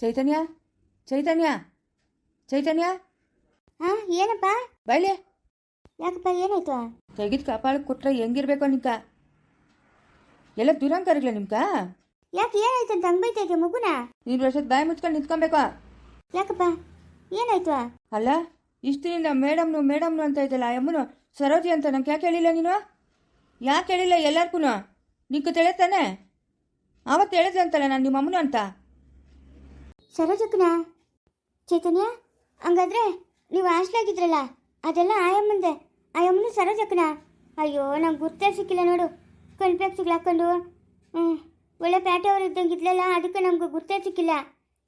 ಚೈತನ್ಯ? ಚೈತನ್ಯ? ಚೈತನ್ಯ? ಹಾ ಏನಪ್ಪ? ಬೈಲೆ ಯಾಕಪ್ಪ ಏನಾಯ್ತು? ತೆಗಿದ್ ಕಾಪಾಳಕ್ಕೆ ಕೊಟ್ರೆ ಹೆಂಗಿರ್ಬೇಕು ನಿಮ್ಕ ಎಲ್ಲ ದುರಂಕಾರಗಳ ನಿಮ್ಕ? ಯಾಕೆ ಏನಾಯ್ತು ಅಂತ ಹಂಗ್ ಬೈತಾ ಮಗುನ? ನೀನು ವರ್ಷದ ಬಾಯಿ ಮುಚ್ಕೊಂಡು ನಿಂತ್ಕೊಬೇಕು. ಯಾಕಪ್ಪ? ಏನಾಯ್ತು? ಅಲ್ಲ ಇಷ್ಟಿನಿಂದ ಮೇಡಮ್ನು ಮೇಡಮ್ನು ಅಂತ ಇದ್ದಲ್ಲ ಆ ಅಮ್ಮನು ಸರೋಜಿ ಅಂತ ನಂಗೆ ಯಾಕೆ ಹೇಳಿಲ್ಲ ನೀನು? ಯಾಕೆ ಹೇಳಿಲ್ಲ ಎಲ್ಲರಿಗೂ ನಿಂಕು ತಿಳಿತಾನೆ ಆವತ್ತು ಹೇಳಿದೆ ಅಂತಲ್ಲ ನಾನು ನಿಮ್ಮ ಅಮ್ಮನು ಅಂತ? ಸರೋಜಕ್ಕನ ಚೈತನ್ಯ ಹಂಗಾದ್ರೆ ನೀವು ಹಾಸ್ಲಾಗಿದ್ರಲ್ಲ ಅದೆಲ್ಲ ಆಯಮ್ಮಂದೆ ಆಯಮ್ಮನು ಸರೋಜಕ್ಕನ ಅಯ್ಯೋ ನಂಗೆ ಗುರ್ತೇ ಸಿಕ್ಕಿಲ್ಲ ನೋಡು. ಕಣ್ಪ್ಯಾಕ್ಸಿಗೆ ಹಾಕೊಂಡು ಹ್ಞೂ ಒಳ್ಳೆ ಪ್ಯಾಟೆಯವರು ಇದ್ದಂಗೆ ಇದ್ಲಲ್ಲ ಅದಕ್ಕೆ ನಮ್ಗೆ ಗುರ್ತೇ ಸಿಕ್ಕಿಲ್ಲ.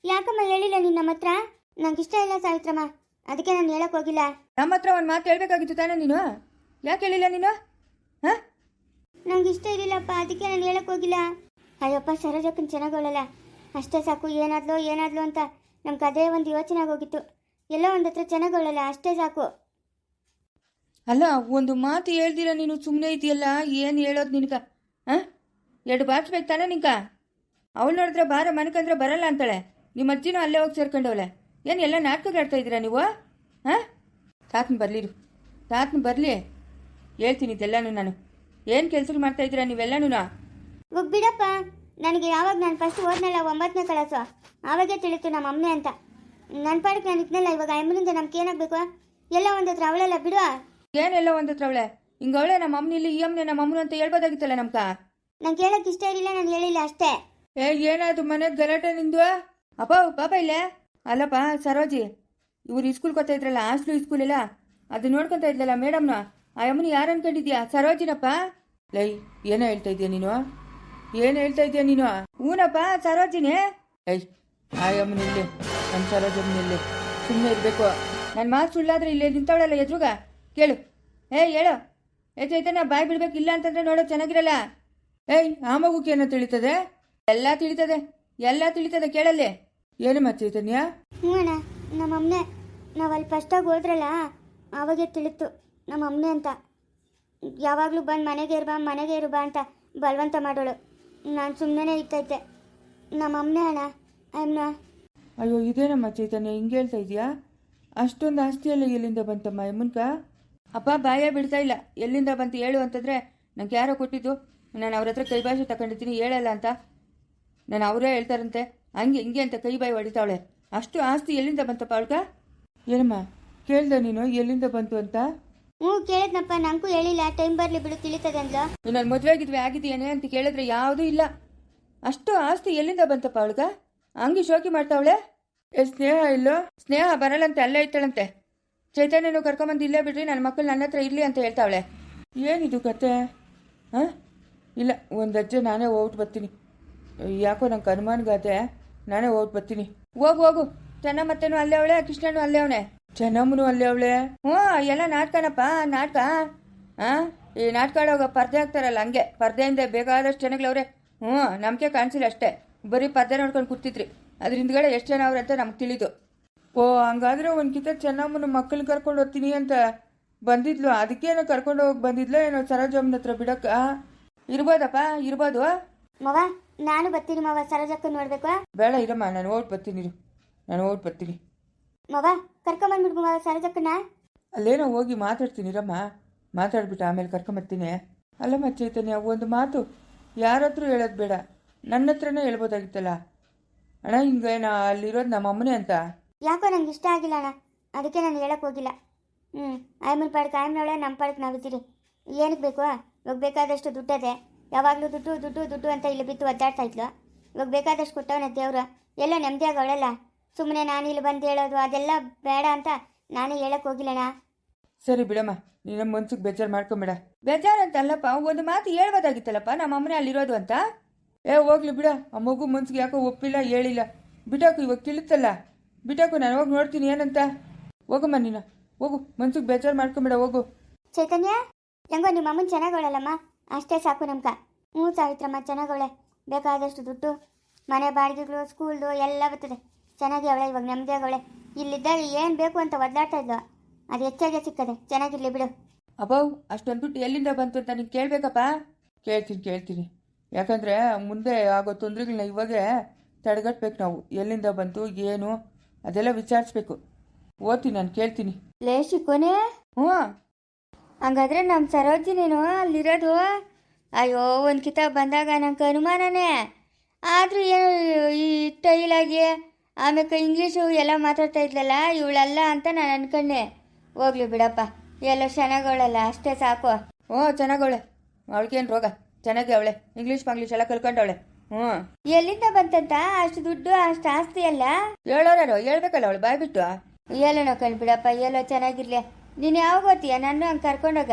ಯಾಕಮ್ಮ ಹೇಳಿಲ್ಲ ನೀನು ನಮ್ಮ ಹತ್ರ? ನಂಗೆ ಇಷ್ಟ ಇಲ್ಲ ಸಾವಿತ್ರಮ್ಮ. ಅದಕ್ಕೆ ನಾನು ಹೇಳಕ್ ಹೋಗಿಲ್ಲ. ನಮ್ಮ ಹತ್ರ ಒಂದು ಮಾತು ಹೇಳ್ಬೇಕಾಗಿತ್ತು ತಾನೇ ನೀನು? ಯಾಕೆ ಹೇಳಿಲ್ಲ ನೀನು? ಹಾಂ? ನಂಗೆ ಇಷ್ಟ ಇರಲಿಲ್ಲಪ್ಪ ಅದಕ್ಕೆ ನಾನು ಹೇಳಕ್ ಹೋಗಿಲ್ಲ. ಅಯ್ಯಪ್ಪ ಚೆನ್ನಾಗಿ ಚೆನ್ನಾಗವಳಲ್ಲ ಅಷ್ಟೇ ಸಾಕು ಏನಾದ್ಲೋ ಏನಾದ್ಲೋ ಅಂತ ನಮ್ಗೆ ಅದೇ ಒಂದು ಯೋಚನೆ ಆಗೋಗಿತ್ತು ಎಲ್ಲ ಒಂದು ಹತ್ರ ಚೆನ್ನಾಗೊಳ್ಳಲ್ಲ ಅಷ್ಟೇ ಸಾಕು. ಅಲ್ಲ ಒಂದು ಮಾತು ಹೇಳ್ದಿರ ನೀನು ಸುಮ್ಮನೆ ಇದೆಯಲ್ಲ? ಏನು ಹೇಳೋದು ನಿನ್ಕ ಹಾಂ? ಎರಡು ಬಾಚ್ಬೇಕು ತಾನೇ ನಿಂಕ ಅವಳು ನೋಡಿದ್ರೆ ಬಾರ ಮನಕಂದ್ರೆ ಬರಲ್ಲ ಅಂತಾಳೆ. ನಿಮ್ಮ ಅಜ್ಜಿನೂ ಅಲ್ಲೇ ಹೋಗಿ ಸೇರ್ಕೊಂಡವಳೆ. ಏನು ಎಲ್ಲ ನಾಟಕ ಆಡ್ತಾ ಇದ್ದೀರಾ ನೀವು? ಹಾಂ? ತಾತನ ಬರಲಿರು ತಾತನ ಬರಲಿ. ಹೇಳ್ತೀನಿ ಇದೆಲ್ಲನೂ ನಾನು. ಏನು ಕೆಲಸ ಮಾಡ್ತಾ ಇದ್ದೀರಾ ನೀವೆಲ್ಲನೂ ಬಿಡಪ್ಪ. ನನಗೆ ಯಾವಾಗ ನಾನು ಫಸ್ಟ್ ಓದ್ನಲ್ಲ ಒಂಬತ್ತನೇ ಕ್ಲಾಸು ಆವಾಗೇ ತಿಳಿತು ನಮ್ಮ ಅಮ್ಮನೆ ಅಂತ. ನನ್ನ ಪಾಡಕ್ಕೆ ನಾನು ಇದ್ನಲ್ಲ ಇವಾಗ ಅಮ್ಮನಿಂದ ನಮ್ಗೆ ಏನಾಗಬೇಕು? ಎಲ್ಲ ಒಂದು ಹತ್ರ ಅವಳೆಲ್ಲ ಬಿಡುವ? ಏನೆಲ್ಲ ಒಂದು ಹತ್ರ ಅವಳೆ? ಹಿಂಗವಳೆ ನಮ್ಮ ಅಮ್ಮನ ಇಲ್ಲಿ ಈ ಅಮ್ಮನೆ ನಮ್ಮ ಅಮ್ಮನ ಅಂತ ಹೇಳ್ಬೋದಾಗಿತ್ತಲ್ಲ ನಮ್ಕ ನಂಗೆ ಕೇಳಕ್ಕೆ ಇಷ್ಟ ಇರಲಿಲ್ಲ ನಾನು ಹೇಳಿಲ್ಲ ಅಷ್ಟೇ. ಏ ಏನಾಯ್ತು ಮನೆ ಗಲಾಟೆ ನಿಂದು? ಅಪ್ಪ ಪಾಪ ಇಲ್ಲೇ? ಅಲ್ಲಪ್ಪ ಸರೋಜಿ. ಇವ್ರು ಇಸ್ಕೂಲ್ ಕೊತ್ತಾ ಇದ್ರಲ್ಲ ಹಾಸ್ಟ್ಲು ಇಸ್ಕೂಲ್ ಇಲ್ಲ ಅದು ನೋಡ್ಕೊಂತ ಇದ್ಲಲ್ಲ ಮೇಡಮ್ನ ಆ ಅಮ್ಮನ ಯಾರು ಅನ್ಕೊಂಡಿದ್ಯಾ? ಸರೋಜಿನಪ್ಪ? ಲೈ ಏನೋ ಹೇಳ್ತಾ ಇದೀಯ ನೀನು? ಏನು ಹೇಳ್ತಾ ಇದೀಯ ನೀನು? ಹೂನಪ್ಪ ಸರೋಜಿನಿ. ಐ ಆ ಅಮ್ಮನ ಇಲ್ಲಿ ನಮ್ಮ ಸರೋಜಮ್ಮನ ಇಲ್ಲಿ ಸುಮ್ಮನೆ ಇರ್ಬೇಕು. ನನ್ನ ಮಾತು ಸುಳ್ಳಾದ್ರೆ ಇಲ್ಲೇ ನಿಂತವಳಲ್ಲ ಎದುರುಗ? ಕೇಳು. ಏಯ್ ಹೇಳು. ಏ ಚೈತನ್ಯ ಬಾಯ್ ಬಿಡ್ಬೇಕು ಇಲ್ಲ ಅಂತಂದ್ರೆ ನೋಡೋ ಚೆನ್ನಾಗಿರಲ್ಲ? ಏಯ್ ಆ ಮಗುಕ್ಕೆ ಏನೋ ತಿಳಿತದೆ? ಎಲ್ಲ ತಿಳಿತದೆ. ಎಲ್ಲ ತಿಳಿತದೆ ಕೇಳಲ್ಲಿ. ಏನು ಚೈತನ್ಯ? ಹ್ಞೂ ಅಣ್ಣ ನಮ್ಮ ಅಮ್ಮನೆ ನಾವು ಅಲ್ಲಿ ಫಸ್ಟಾಗಿ ಹೋದ್ರಲ್ಲ ಆವಾಗೇ ತಿಳಿತು ನಮ್ಮ ಅಮ್ಮನೆ ಅಂತ. ಯಾವಾಗಲೂ ಬಂದು ಮನೆಗೆ ಇರು ಬಾ ಮನೆಗೆ ಇರು ಬಾ ಅಂತ ಬಲವಂತ ಮಾಡೋಳು. ನಾನು ಸುಮ್ಮನೆ ಇರ್ತೈತೆ ನಮ್ಮ ಅಮ್ಮನೇ ಅಣ್ಣ ಅಮ್ಮ ಅಯ್ಯೋ, ಇದೇನಮ್ಮ ಚೈತನ್ಯ, ಹಿಂಗೆ ಹೇಳ್ತಾ ಇದೆಯಾ ಅಷ್ಟೊಂದು ಆಸ್ತಿಯಲ್ಲ ಎಲ್ಲಿಂದ ಬಂತಮ್ಮ ಯಮುನ್ಕ? ಅಪ್ಪ, ಬಾಯ ಬಿಡ್ತಾ ಇಲ್ಲ. ಎಲ್ಲಿಂದ ಬಂತು ಹೇಳು ಅಂತಂದರೆ ನಂಗೆ ಯಾರೋ ಕೊಟ್ಟಿದ್ದು. ನಾನು ಅವ್ರ ಹತ್ರ ಕೈ ಭಾಷೆ ತಗೊಂಡಿದ್ದೀನಿ ಹೇಳಲ್ಲ ಅಂತ. ನಾನು ಅವರೇ ಹೇಳ್ತಾರಂತೆ. ಹಂಗೆ, ಹಿಂಗೆ ಅಂತ ಕೈ ಬಾಯಿ ಹೊಡಿತಾವಳೆ ಅಷ್ಟು ಆಸ್ತಿ ಎಲ್ಲಿಂದ ಬಂತಪ್ಪ ಅವಳ್ಕ ಏನಮ್ಮ, ಕೇಳ್ದೆ ನೀನು ಎಲ್ಲಿಂದ ಬಂತು ಅಂತ? ಹ್ಞೂ ಕೇಳಿದ್ನಪ್ಪ ನಂಗೂ ಹೇಳಿಲ್ಲ ಟೈಮ್ ಬರಲಿ ಬಿಡು ತಿಳಿತದೆ ಅಂದ್ಲು ನಾನು ಮದುವೆ ಆಗಿದ್ವಿ ಆಗಿದೆಯೇನೆ ಅಂತ ಕೇಳಿದ್ರೆ ಯಾವುದೂ ಇಲ್ಲ. ಅಷ್ಟು ಆಸ್ತಿ ಎಲ್ಲಿಂದ ಬಂತಪ್ಪ ಅವಳಗ? ಹಂಗೆ ಶೋಕಿ ಮಾಡ್ತಾವಳೆ? ಏ ಸ್ನೇಹ ಇಲ್ಲೋ? ಸ್ನೇಹ ಬರಲ್ಲಂತೆ ಅಲ್ಲೇ ಇತ್ತಳಂತೆ ಚೈತನ್ಯನು ಕರ್ಕೊಂಬಂದು ಇಲ್ಲೇ ಬಿಡ್ರಿ ನನ್ನ ಮಕ್ಕಳು ನನ್ನ ಹತ್ರ ಇರಲಿ ಅಂತ ಹೇಳ್ತಾವಳೆ. ಏನಿದು ಕತೆ? ಹಾಂ? ಇಲ್ಲ ಒಂದು ಅಜ್ಜ ನಾನೇ ಹೋಗ್ಬಿಟ್ಟು ಬರ್ತೀನಿ. ಯಾಕೋ ನಂಗೆ ಅನುಮಾನಗಾತೆ ನಾನೇ ಹೋಗ್ಬಿಟ್ಟು ಬರ್ತೀನಿ. ಹೋಗು ಹೋಗು. ಚೆನ್ನ ಮತ್ತೇನು ಅಲ್ಲೇ ಅವಳೆ ಕೃಷ್ಣನು ಅಲ್ಲೇ ಅವನೆ ಚೆನ್ನಮ್ಮನು ಅಲ್ಲಿ ಅವಳೆ? ಹ್ಞೂ ಎಲ್ಲ ನಾಟಕನಪ್ಪ ನಾಟಕ. ಹಾಂ ಈ ನಾಟಕ ಆಡೋವಾಗ ಪರ್ದೆ ಹಾಕ್ತಾರಲ್ಲ ಹಂಗೆ ಪರ್ದೆಯಿಂದ ಬೇಕಾದಷ್ಟು ಜನಗಳವ್ರೆ ಹ್ಞೂ ನಮಗೆ ಕಾಣಿಸಿಲ್ಲ ಅಷ್ಟೇ. ಬರೀ ಪರ್ದೆ ನೋಡ್ಕೊಂಡು ಕೂತಿದ್ರಿ. ಅದ್ರ ಹಿಂದ್ಗಡೆ ಎಷ್ಟು ಜನ ಅವ್ರೆ ಅಂತ ನಮ್ಗೆ ತಿಳಿದು. ಓ ಹಂಗಾದ್ರೆ ಒಂದು ಕಿತ್ತ ಚೆನ್ನಮ್ಮನ ಮಕ್ಕಳನ್ನ ಕರ್ಕೊಂಡು ಹೋಗ್ತೀನಿ ಅಂತ ಬಂದಿದ್ಲು. ಅದಕ್ಕೇನೋ ಕರ್ಕೊಂಡು ಹೋಗಿ ಬಂದಿದ್ಲು ಏನೋ ಸರೋಜಮ್ಮನ ಹತ್ರ ಬಿಡಕ್ಕ ಇರ್ಬೋದಪ್ಪ ಇರ್ಬೋದು. ಮವ ನಾನು ಬರ್ತೀನಿ ಮವ ಸರೋಜಕ್ಕ ನೋಡ್ಬೇಕು. ಬೇಡ ಇರಮ್ಮ ನಾನು ಓಟ್ ಬರ್ತೀನಿ ನಾನು ಓಟ್ ಬರ್ತೀನಿ. ಮವ ಕರ್ಕೊಂಬಂದ್ಬಿಡ್ಬು ಮವ ಸರೋಜಕ್ಕನ ಅಲ್ಲೇನೋ ಹೋಗಿ ಮಾತಾಡ್ತೀನಿ ರಮ್ಮ. ಮಾತಾಡ್ಬಿಟ್ಟು ಆಮೇಲೆ ಕರ್ಕೊಂಬರ್ತೀನಿ. ಅಲ್ಲಮ್ಮ ಚೈತನ್ಯ ಒಂದು ಮಾತು. ಯಾರ ಹತ್ರ ಹೇಳೋದು ಬೇಡ. ನನ್ನ ಹತ್ರನೇ ಹೇಳ್ಬೋದಾಗಿತ್ತಲ್ಲ. ಅಣ್ಣ ಹಿಂಗೆ ನಾ ಅಲ್ಲಿರೋದು ನಮ್ಮ ಅಮ್ಮನೇ ಅಂತ? ಯಾಕೋ ನಂಗೆ ಇಷ್ಟ ಆಗಿಲ್ಲ ಅಣ್ಣ. ಅದಕ್ಕೆ ನಾನು ಹೇಳಕ್ ಹೋಗಿಲ್ಲ. ಹ್ಞೂ ಆಯಮ್ಮನ ಪಾಡಕ್ಕೆ ಆಯಮ್ಮನವಳೆ ನಮ್ಮ ಪಾಡಕ್ಕೆ ನಾವಿದ್ದೀರಿ. ಏನಕ್ಕೆ ಬೇಕು? ಇವಾಗ ಬೇಕಾದಷ್ಟು ದುಡ್ಡದೆ ಯಾವಾಗಲೂ ದುಡ್ಡು ದುಡ್ಡು ದುಡ್ಡು ಅಂತ ಇಲ್ಲಿ ಬಿದ್ದು ಒದ್ದಾಡ್ತಾ ಇದ್ಲು. ಇವಾಗ ಬೇಕಾದಷ್ಟು ಕೊಟ್ಟವನ ದೇವ್ರು ಎಲ್ಲ ನೆಮ್ಮದಿಯಾಗಿ ಅವಳಲ್ಲ. ಸುಮ್ಮನೆ ನಾನು ಇಲ್ಲಿ ಬಂದು ಹೇಳೋದು ಅದೆಲ್ಲ ಬೇಡ ಅಂತ ನಾನೇ ಹೇಳಕ್ ಹೋಗಿಲ್ಲಣ್ಣ. ಸರಿ ಬಿಡಮ್ಮ ನೀನು ಮನ್ಸಿಗೆ ಬೇಜಾರು ಮಾಡ್ಕೊಂಬೇಡ. ಬೇಜಾರು ಅಂತ ಅಲ್ಲಪ್ಪ ಒಂದು ಮಾತು ಹೇಳ್ಬೋದಾಗಿತ್ತಲ್ಲಪ್ಪ ನಮ್ಮ ಅಮ್ಮನೇ ಅಲ್ಲಿರೋದು ಅಂತ? ಏ ಹೋಗ್ಲಿ ಬಿಡ ಆ ಮಗು ಮನ್ಸಿಗೆ ಯಾಕೋ ಒಪ್ಪಿಲ್ಲ ಹೇಳಿಲ್ಲ. ಬಿಟಾಕು ಇವಾಗ ತಿಳಿತಲ್ಲ? ಬಿಟಾಕು ನಾನು ಹೋಗಿ ನೋಡ್ತೀನಿ ಏನಂತ? ಹೋಗಮ್ಮ ನೀನು ಹೋಗು ಮನ್ಸಿಗೆ ಬೇಜಾರು ಮಾಡ್ಕೊಂಬೇಡ ಹೋಗು. ಚೈತನ್ಯ ಹೆಂಗೋ ನಿಮ್ಮ ಅಮ್ಮನ ಚೆನ್ನಾಗವಳಲ್ಲಮ್ಮ ಅಷ್ಟೇ ಸಾಕು ನಮ್ಕ ಹ್ಞೂ ಸಾವಿತ್ರಮ್ಮ ಚೆನ್ನಾಗವಳೆ ಬೇಕಾದಷ್ಟು ದುಡ್ಡು ಮನೆ ಬಾಡಿಗೆಗಳು ಸ್ಕೂಲ್ದು ಎಲ್ಲ ಬರ್ತದೆ. ಚೆನ್ನಾಗಿ ಅವಳೆ ಇವಾಗ ನೆಮ್ಮದಿಯಾಗವಳೆ ಇಲ್ಲಿದ್ದಾಗ ಏನು ಬೇಕು ಅಂತ ಒದ್ದಾಡ್ತಾ ಇದ್ಲು. ಅದು ಹೆಚ್ಚಾಗೆ ಸಿಕ್ಕದೆ. ಚೆನ್ನಾಗಿರ್ಲಿ ಬಿಡು. ಅಬ್ಬವ್ ಅಷ್ಟೊಂದು ದುಡ್ಡು ಎಲ್ಲಿಂದ ಬಂತು ಅಂತ ನೀನು ಕೇಳಬೇಕಪ್ಪ? ಕೇಳ್ತೀನಿ ಕೇಳ್ತೀನಿ. ಯಾಕಂದರೆ ಮುಂದೆ ಆಗೋ ತೊಂದರೆಗಳನ್ನ ಇವಾಗೆ ತಡೆಗಟ್ಬೇಕು ನಾವು. ಎಲ್ಲಿಂದ ಬಂತು ಏನು ಅದೆಲ್ಲ ವಿಚಾರಿಸ್ಬೇಕು. ಓದ್ತೀನಿ ನಾನು ಕೇಳ್ತೀನಿ. ಲೇ ಕೊನೆ ಹ್ಞೂ. ಹಂಗಾದ್ರೆ ನಮ್ಮ ಸರೋಜಿನೇನು ಅಲ್ಲಿರೋದು? ಅಯ್ಯೋ ಒಂದು ಕಿತಾಬ್ ಬಂದಾಗ ನಂಗೆ ಅನುಮಾನನೇ. ಆದರೂ ಏನು ಈ ಟೈಲಾಗಿ ಆಮೇಲೆ ಇಂಗ್ಲೀಷು ಎಲ್ಲ ಮಾತಾಡ್ತಾ ಇದ್ಲಲ್ಲ ಇವಳಲ್ಲ ಅಂತ ನಾನು ಅನ್ಕೊಂಡೆ. ಹೋಗ್ಲಿ ಬಿಡಪ್ಪ ಎಲ್ಲ ಚೆನ್ನಾಗವಳಲ್ಲ ಅಷ್ಟೇ ಸಾಕು. ಓ ಚೆನ್ನಾಗವಳೆ. ಅವಳಿಗೇನು ರೋಗ? ಚೆನ್ನಾಗಿ ಅವಳೆ. ಇಂಗ್ಲೀಷ್ ಮಂಗ್ಲೀಷ್ ಎಲ್ಲ ಕಲ್ಕೊಂಡವಳೆ. ಹ್ಞೂ. ಎಲ್ಲಿಂದ ಬಂತಂತ? ಅಷ್ಟು ದುಡ್ಡು ಅಷ್ಟು ಆಸ್ತಿ ಅಲ್ಲ? ಹೇಳೋರೋ ಹೇಳ್ಬೇಕಲ್ಲ ಅವಳು ಬಾಯ್ಬಿಟ್ಟು ಎಲ್ಲೋ ಕಣ್ ಬಿಡಪ್ಪ ಎಲ್ಲೋ ಚೆನ್ನಾಗಿರ್ಲಿ. ನೀನು ಯಾವಾಗ ಹೋಗ್ತೀಯ? ನಾನು ಹಂಗೆ ಕರ್ಕೊಂಡೋಗ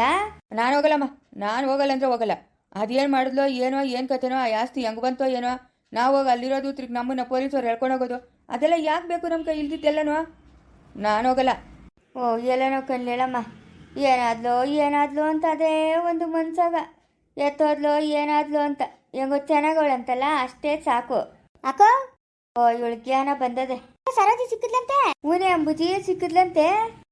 ನಾನು ಹೋಗಲ್ಲಮ್ಮ. ನಾನು ಹೋಗಲ್ಲ ಅಂದ್ರೆ ಹೋಗಲ್ಲ. ಅದೇನು ಮಾಡಿದ್ಲೋ ಏನೋ ಏನು ಕತೆನೋ ಆ ಆಸ್ತಿ ಹೆಂಗೆ ಬಂತೋ ಏನೋ. ನಾವು ಹೋಗಿ ಅಲ್ಲಿರೋದು ತಿರ್ಗಿ ನಮ್ಮನ್ನ ಪೊಲೀಸವ್ರು ಹೇಳ್ಕೊಂಡು ಹೋಗೋದು. ಅದೆಲ್ಲ ಯಾಕೆ ಬೇಕು ನಮ್ಮ ಕೈ ಇಲ್ದಿದ್ದೆಲ್ಲನೋ ನಾನು ಹೋಗಲ್ಲ. ಓ, ಎಲ್ಲನೋ ಕಣ್ಲೇಳಮ್ಮ ಏನಾದ್ಲೋ, ಏನಾದ್ಲು ಅಂತ ಅದೇ ಒಂದು ಮನ್ಸಾಗ. ಎತ್ತೋದ್ಲೋ, ಏನಾದ್ಲೋ ಅಂತ. ಹೆಂಗೋ ಚೆನ್ನಾಗವಳಂತಲ್ಲ ಅಷ್ಟೇ ಸಾಕು. ಅಕ್ಕ, ಓ, ಇವಳು ಬಂದದೆ. ಸರೋಜಿ ಸಿಕ್ಕಿದ್ಲಂತೆ? ಊನೆ ಅಂಬುಜಿ ಸಿಕ್ಕಿದ್ಲಂತೆ?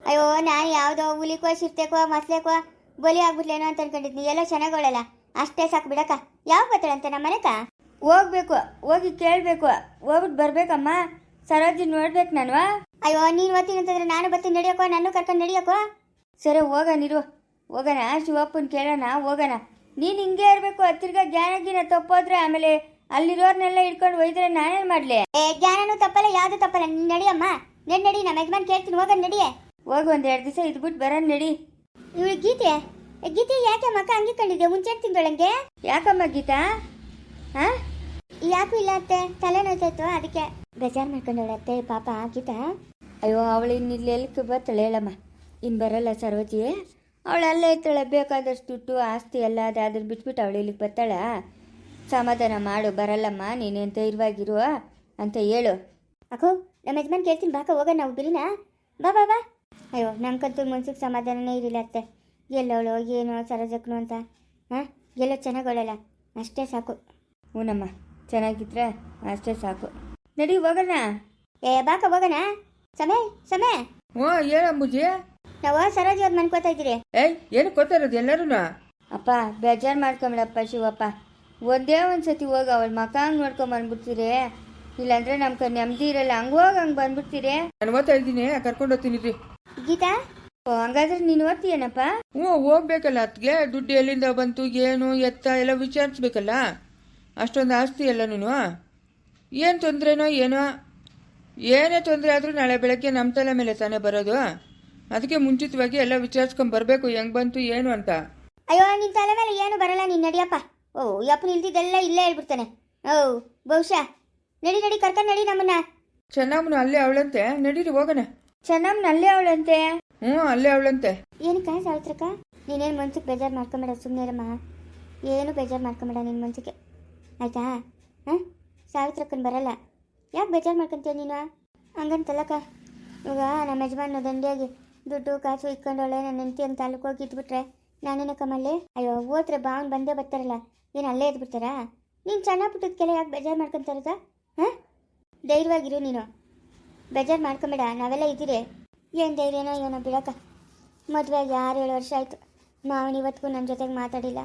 ಅಯ್ಯೋ, ನಾನು ಯಾವ್ದೋ ಹುಲಿಕೋ ಶಿರ್ತೆಕೋ ಮಸ್ಲೆಕೋ ಬಲಿ ಆಗ್ಬಿಟ್ಲೇನೋ ಅಂತ ಅನ್ಕೊಂಡಿದ್ನಿ. ಎಲ್ಲ ಚೆನ್ನಾಗವಳಲ್ಲ ಅಷ್ಟೇ ಸಾಕು ಬಿಡಕ್ಕ. ಯಾವ ಬರ್ತಾಳಂತೆ ನಮ್ಮ ಮನೆಕ ಹೋಗ್ಬೇಕು, ಹೋಗಿ ಕೇಳಬೇಕು. ಹೋಗ್ಬಿಟ್ಟು ಬರ್ಬೇಕಮ್ಮ. ಸರೋಜಿ ನೋಡ್ಬೇಕು ನಾನು ಅಯ್ಯೋ ನೀನು ಓದ್ತೀನಿ ಅಂತಂದ್ರೆ ನಾನು ಬರ್ತೀನಿ ನಡಿಯಕ್ಕ ನಾನು ಕರ್ಕೊಂಡು ನಡಿಯಕ್ಕ? ಸರಿ ಹೋಗೋಣ ಇರು ಹೋಗೋಣ ಶಿವಪ್ಪನ ಕೇಳೋಣ ಹೋಗೋಣ. ನೀನು ಹಿಂಗೆ ಇರಬೇಕು ಹತ್ತಿರ್ಗ ಜ್ಞಾನ ಗಿನ ತಪ್ಪೋದ್ರೆ ಆಮೇಲೆ ಅಲ್ಲಿರೋರ್ನೆಲ್ಲ ಹಿಡ್ಕೊಂಡು ಒಯ್ದ್ರೆ ನಾನೇನು ಮಾಡಲಿ? ಏ ಜ್ಞಾನನೂ ತಪ್ಪಲ್ಲ ಯಾವ್ದು ತಪ್ಪಲ್ಲ. ನೀನ್ ನಡಿಯಮ್ಮ. ನೆನ್ ನಡಿ ನಮ್ಮ ಯಜಮಾನ್ ಕೇಳ್ತೀನಿ ಹೋಗ ನಡಿಯೇ. ಹೋಗ ಒಂದು ಎರಡು ದಿವಸ ಇದ್ಬಿಟ್ಟು ಬರೋಣ ನಡಿ. ಇವಳು ಗೀತೆ? ಗೀತೆ ಯಾಕೆ ಮಕ್ಕ ಹಂಗೆ ಕಂಡಿದ್ದೆ ಮುಂಚೆ ತಿಂಗಳಂಗೆ ಯಾಕಮ್ಮ ಗೀತಾ? ಹಾ? ಯಾಕೂ ಇಲ್ಲ ಅತ್ತೆ. ತಲೆ ನೋಯ್ತಾಯ್ತು ಅದಕ್ಕೆ. ಬೇಜಾರು ಮಾಡ್ಕೊಂಡವಳೆ ಅತ್ತೆ ಪಾಪ ಗೀತಾ ಅಯ್ಯೋ ಅವಳು ಇನ್ನು ಇಲ್ಲಿ ಎಲ್ಲಿ ಬರ್ತಾಳೆ ಹೇಳಮ್ಮ. ಇನ್ನು ಬರಲ್ಲ ಸರೋಜಿ. ಅವಳು ಅಲ್ಲೇ ಇರ್ತಾಳೆ ಬೇಕಾದಷ್ಟು ದುಡ್ಡು ಆಸ್ತಿ ಎಲ್ಲ ಅದು ಅದನ್ನ ಬಿಟ್ಬಿಟ್ಟು ಅವಳು ಇಲ್ಲಿಗೆ ಬರ್ತಾಳ. ಸಮಾಧಾನ ಮಾಡು ಬರಲ್ಲಮ್ಮ ನೀನೇನು ಧೈರ್ಯವಾಗಿರು ಅಂತ ಹೇಳು. ಅಕ್ಕೋ ನಮ್ಮ ಯಜಮಾನ್ ಕೇಳ್ತೀನಿ ಬಾಕ ಹೋಗ ನಾವು ಬಿರಿನಾ? ಬಾ ಬಾ ಬಾ. ಅಯ್ಯೋ ನಂಗಂತೂ ಮನ್ಸಿಗೆ ಸಮಾಧಾನನೇ ಇರಲಿಲ್ಲ ಅತ್ತೆ. ಎಲ್ಲವಳು ಏನೋ ಸರೋಜಕ್ಕನು ಅಂತ. ಹಾಂ ಎಲ್ಲೋ ಚೆನ್ನಾಗಿ ಅಷ್ಟೇ ಸಾಕು. ಹ್ಞೂನಮ್ಮ ಚೆನ್ನಾಗಿದ್ರೆ ಅಷ್ಟೇ ಸಾಕು. ನಡಿ ಹೋಗೋಣ. ಏ ಬಾಕ ಹೋಗೋಣ. ಸಮಯ ಸಮಯ ಹ್ಞೂ ಏನಂಬುಜಿ ನಾವು ಸರೋಜಿ ಅವ್ರು ಮನ್ಕೋತಾ ಇದ್ದೀರಿ. ಏಯ್ ಏನು ಗೊತ್ತಿರೋದು ಎಲ್ಲರೂ ಅಪ್ಪ ಬೇಜಾರು ಮಾಡ್ಕೊಂಬಿಡಪ್ಪ ಶಿವಪ್ಪ. ಒಂದೇ ಒಂದು ಸತಿ ಹೋಗಿ ಅವಳ ಮಕ ಹಂಗೆ ನೋಡ್ಕೊಂಬಂದ್ಬಿಡ್ತೀರಿ ಇಲ್ಲಾಂದ್ರೆ ನಮ್ಮ ಕೈ ನೆಮ್ಮದಿ ಇರಲ್ಲ ಹಂಗೆ ಹೋಗಿ ಹಂಗೆ ಬಂದ್ಬಿಡ್ತೀರಿ. ನಾನು ಓದ್ತಾ ಇದ್ದೀನಿ ಕರ್ಕೊಂಡು ಹೋಗ್ತೀನಿ ರೀ ಗೀತಾ? ಓ ಹಂಗಾದ್ರೆ ನೀನು ಓದ್ತೀಯನಪ್ಪ? ಹ್ಞೂ ಹೋಗ್ಬೇಕಲ್ಲ ಅತ್ಗೆ ದುಡ್ಡು ಎಲ್ಲಿಂದ ಬಂತು ಏನು ಎತ್ತ ಎಲ್ಲ ವಿಚಾರಿಸ್ಬೇಕಲ್ಲ. ಅಷ್ಟೊಂದು ಆಸ್ತಿ ಅಲ್ಲ ನೀನು? ಏನು ತೊಂದರೆನೋ ಏನೋ ಏನೇ ತೊಂದರೆ ಆದರೂ ನಾಳೆ ಬೆಳಗ್ಗೆ ನಮ್ಮ ತಲೆ ಮೇಲೆ ತಾನೇ ಬರೋದು. ಅದಕ್ಕೆ ಮುಂಚಿತವಾಗಿ ಎಲ್ಲ ವಿಚಾರಿಸ್ಕೊಂಡು ಬರಬೇಕು ಹೆಂಗೆ ಬಂತು ಏನು ಅಂತ. ಅಯ್ಯೋ ನಿನ್ನ ತಲೆ ಮೇಲೆ ಏನು ಬರಲ್ಲ ನೀನ್ ನಡಿಯಪ್ಪ. ಓ ಯಪ್ಪ ಇಲ್ದಿದ್ದೆಲ್ಲ ಇಲ್ಲೇ ಹೇಳ್ಬಿಡ್ತಾನೆ. ಓ ಬಹುಶಃ. ನಡಿ ನಡಿ ಕರ್ಕೊಂಡು ನಡಿ ನಮ್ಮನ್ನ. ಚೆನ್ನಮ್ಮನ ಅಲ್ಲೇ ಅವಳಂತೆ ನಡೀರಿ ಹೋಗೋಣ. ಚೆನ್ನಮ್ಮನ ಅಲ್ಲೇ ಅವಳಂತೆ? ಹ್ಞೂ ಅಲ್ಲೇ ಅವಳಂತೆ. ಏನಕ್ಕ ಸಾವಿತ್ರಕ್ಕ? ನೀನೇನು ಮನ್ಸಿಗೆ ಬೇಜಾರು ಮಾಡ್ಕೊಂಬೇಡ ಸುಮ್ಮನೆ ಇರಮ್ಮ ಏನು ಬೇಜಾರು ಮಾಡ್ಕೊಂಬೇಡ ನಿನ್ನ ಮನ್ಸಿಗೆ. ಆಯ್ತಾ? ಹಾಂ? ಸಾವಿತ್ರಕ್ಕನ್ ಬರಲ್ಲ. ಯಾಕೆ ಬೇಜಾರು ಮಾಡ್ಕೊಂತೀಯ ನೀನು? ಹಂಗಂತಲ್ಲಕ್ಕ ಇವಾಗ ನಮ್ಮ ಯಜಮಾನ ದಂಡಿಯಾಗಿ ದುಡ್ಡು, ಕಾಸು ಇಕ್ಕೊಂಡವಳೆ ನನ್ನ ಹೆಂಡತಿ ಅಂತ ತಾಲೂಕು ಹೋಗಿ ಇದ್ಬಿಟ್ರೆ ನಾನೇನ ಕಮ್ಮಲ್ಲಿ ಅಯ್ಯೋ, ಹೋದ್ರೆ ಬಾವನ್ ಬಂದೇ ಬರ್ತಾರಲ್ಲ. ಏನು ಅಲ್ಲೇ ಇದ್ಬಿಡ್ತಾರಾ? ನೀನು ಚೆನ್ನಾಗಿ ಬಿಟ್ಟಿದ್ಕೆಲ್ಲ ಯಾಕೆ ಬೇಜಾರು ಮಾಡ್ಕೊಂತಾರದ ಹಾಂ? ಧೈರ್ಯವಾಗಿರು ನೀನು. ಬೇಜಾರು ಮಾಡ್ಕೊಂಬೇಡ, ನಾವೆಲ್ಲ ಇದ್ದೀರಿ. ಏನು ಧೈರ್ಯನೋ ಏನೋ ಬಿಡಕ್ಕ. ಮದುವೆಗೆ ಆರು ಏಳು ವರ್ಷ ಆಯಿತು. ಮಾವನ ಇವತ್ತಿಗೂ ನನ್ನ ಜೊತೆಗೆ ಮಾತಾಡಿಲ್ಲ.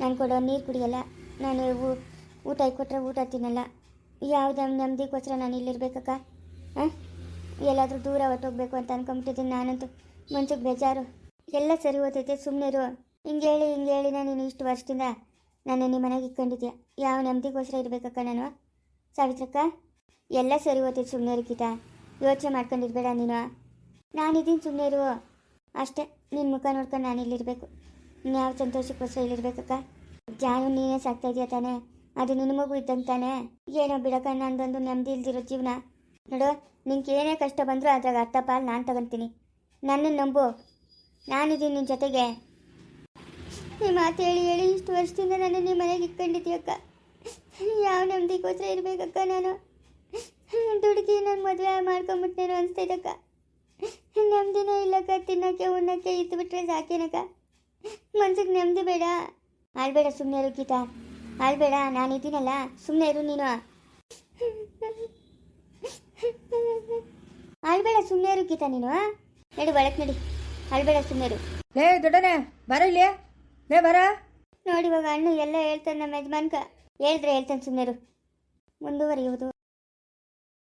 ನಾನು ಕೊಡೋ ನೀರು ಕುಡಿಯಲ್ಲ. ನಾನು ಊಟ ಕೊಟ್ಟರೆ ಊಟ ತಿನ್ನಲ್ಲ. ಯಾವುದೇ ನೆಮ್ಮದಿಗೋಸ್ಕರ ನಾನು ಇಲ್ಲಿರ್ಬೇಕಕ್ಕ? ಹಾಂ? ಎಲ್ಲಾದರೂ ದೂರ ಹೊಟ್ಟೋಗ್ಬೇಕು ಅಂತ ಅನ್ಕೊಂಬಿಟ್ಟಿದ್ದೀನಿ ನಾನಂತೂ. ಮನ್ಸಿಗೆ ಬೇಜಾರು. ಎಲ್ಲ ಸರಿ ಓದ್ತೈತೆ ಸುಮ್ಮನೆರು ಹಿಂಗೆ ಹೇಳಿ ಹಿಂಗೆ ಹೇಳಿನ ನೀನು ಇಷ್ಟು ವರ್ಷದಿಂದ ನಾನು ನಿಮ್ಮ ಮನೆಗೆ ಇಟ್ಕೊಂಡಿದ್ಯಾ ಯಾವ ನೆಮ್ಮದಿಗೋಸ್ಕರ ಇರಬೇಕಕ್ಕ ನಾನು? ಸಾವಿತ್ರಕ್ಕ? ಎಲ್ಲ ಸರಿ ಓದ್ತೈತೆ ಸುಮ್ಮನೆ ಇರ್ಕಿತ ಯೋಚನೆ ಮಾಡ್ಕೊಂಡಿರ್ಬೇಡ ನೀನು. ನಾನಿದ್ದೀನಿ ಸುಮ್ಮನೆ ಇರು. ಅಷ್ಟೇ ನಿನ್ನ ಮುಖ ನೋಡ್ಕೊಂಡು ನಾನು ಇಲ್ಲಿರಬೇಕು. ಯಾವ ಸಂತೋಷಕ್ಕೋಸ್ಕರ ಇಲ್ಲಿರ್ಬೇಕಕ್ಕ? ಜಾನು, ನೀನೇ ಸಾಕ್ತಾ ಇದೆಯಾ ತಾನೇ? ಅದು ನಿನ್ನ ಮಗು ಇದ್ದಂತಾನೆ ತಾನೇ. ಏನೋ ಬಿಡಕ್ಕ ನಂದೊಂದು ನೆಮ್ಮದಿ ಇಲ್ದಿರೋ ಜೀವನ. ನೋಡು, ನಿಂಗೆ ಏನೇ ಕಷ್ಟ ಬಂದರೂ ಅದ್ರಾಗ ಅರ್ಥ ಪಾಲು ನಾನು ತಗೊಂತೀನಿ. ನನ್ನ ನಂಬು. ನಾನಿದ್ದೀನಿ ನಿನ್ನ ಜೊತೆಗೆ. ನಿಮ್ಮ ಮಾತು ಹೇಳಿ ಹೇಳಿ ಇಷ್ಟು ವರ್ಷದಿಂದ ನಾನು ನಿಮ್ಮ ಮನೆಗೆ ಇಟ್ಕೊಂಡಿದ್ದೀಯಕ್ಕ ಯಾವ ನೆಮ್ಮದಿಗೋಸ್ಕರ ಇರಬೇಕಕ್ಕ ನಾನು? ದುಡುಕಿ ನಾನು ಮದುವೆ ಮಾಡ್ಕೊಂಬಿಟ್ಟೇನು ಅನಿಸ್ತೈತಕ್ಕ ನೆಮ್ಮದಿನೇ ಇಲ್ಲಕ್ಕ ತಿನ್ನಕ್ಕೆ ಉಣ್ಣಕ್ಕೆ ಇದ್ದು ಬಿಟ್ರೆ ಸಾಕೇನಕ್ಕ. ಮನ್ಸಿಗೆ ನೆಮ್ಮದಿ ಬೇಡ. ಆಳ್ಬೇಡ ಸುಮ್ಮನೆ ಇರು ಗೀತಾ ನಾನು ಇದ್ದೀನಲ್ಲ ಸುಮ್ಮನೆ ಇರು ನೀನು. ಆಳ್ಬೇಡ ಸುಮ್ಮನೆ ಇರು ಗೀತಾ ನೀನು ನಡಿ ಒಳಕ್ ನಡಿ. ಆಳ್ಬೇಡ ಸುಮ್ಮನೆ ಇರು. ಲೇ ದೊಡ್ಡನೆ ಬರ ಇಲ್ಲಿ ಲೇ ಬರ? ನೋಡಿ ಇವಾಗ ಅಣ್ಣ ಎಲ್ಲ ಹೇಳ್ತಾನೆ ನಮ್ಮ ಯಜಮಾನ್ಕ. ಹೇಳಿದ್ರೆ ಹೇಳ್ತಾನೆ ಸುಮ್ಮನೆ ಇರು. ಮುಂದುವರಿಯುವುದು.